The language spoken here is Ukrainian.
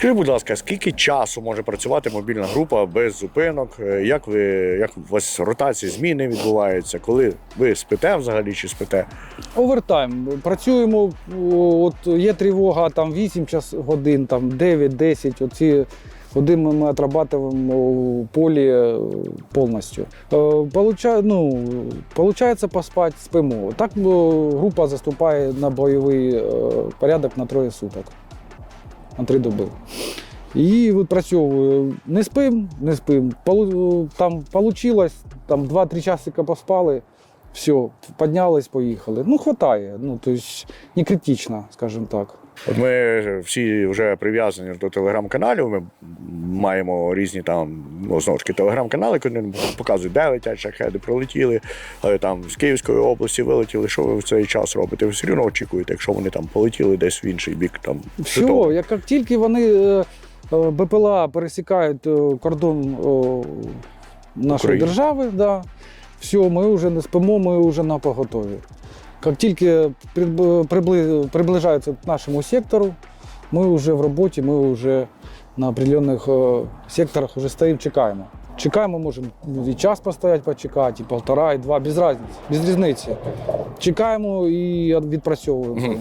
Скажіть, будь ласка, скільки часу може працювати мобільна група без зупинок? Е, Як ви як у вас ротації, зміни відбуваються? Коли ви спите взагалі чи спите? Овертайм. Працюємо, от є тривога там 8 час, годин, там 9-10. Оці години ми отрабатуємо у полі е, повністю. Е, ну, получається поспати, спимо. Так група заступає на бойовий порядок на троє суток, на три доби. І відпрацьовую. Не спим, не спим. Там вийшло, там 2-3 часика поспали. Все, піднялись, поїхали. Ну, вистачає, Ну, тобто не критично, скажімо так. От ми всі вже прив'язані до телеграм-каналів. Ми маємо різні там, ну, знову ж таки, телеграм-канали, які показують, де летять шахеди, прилетіли, е, там з Київської області вилетіли. Що ви в цей час робите? Ви все одно очікуєте, якщо вони там полетіли десь в інший бік. Там, Все, як тільки вони е, е, БПЛА пересікають кордон нашої України. держави, да, все, ми вже не спимо, ми вже на поготові. Як тільки приближаються к нашому сектору, ми вже в роботі, ми вже на определенных е, секторах вже стоїмо, чекаємо. Чекаємо, можемо і час постояти, почекати, і полтора, і два, без різниці. Без різниці. Чекаємо і відпрацьовуємо.